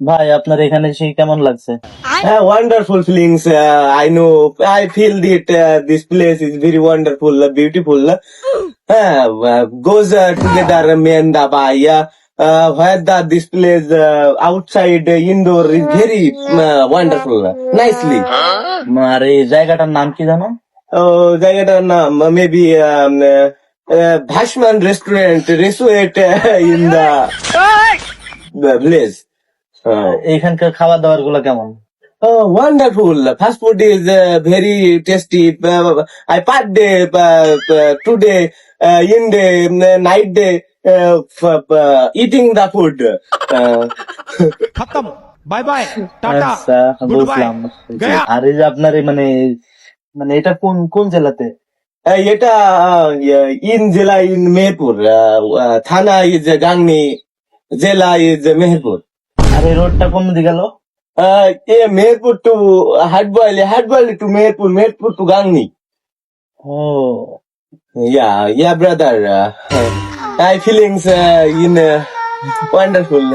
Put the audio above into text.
ভাই আপনার এখানে সেই কেমন লাগছে? হ্যাঁ wonderful feelings I know I feel that this place very wonderful beautiful হ্যাঁ গোজ টুগেদার মেন দা বাইয়া where the this outside indoor is very wonderful nicely আর জায়গাটার নাম কি জানো? ও জায়গাটার নাম মেবি ভাসমান রেস্টুরেন্ট রেসুয়েট ইন দা প্লেস Oh. এইখানকার খাবার দাবারগুলো কেমন? Wonderful fast food is very tasty I per day today in day night day eating the food খতম বাই বাই আর এই যে আপনার মানে মানে এটা কোন কোন জেলাতে? Uh, এটা uh, ইন জেলা ইন মেহেরপুর uh, থানা ইজ গাংনি জেলা ইজ মেহেরপুর। আর রোডটা কোন দিকে গেল? এ Meherpur to Hatboali Hatboali to Meherpur Meherpur to Gangni. O. Yeah yeah brother I feelings in wonderful.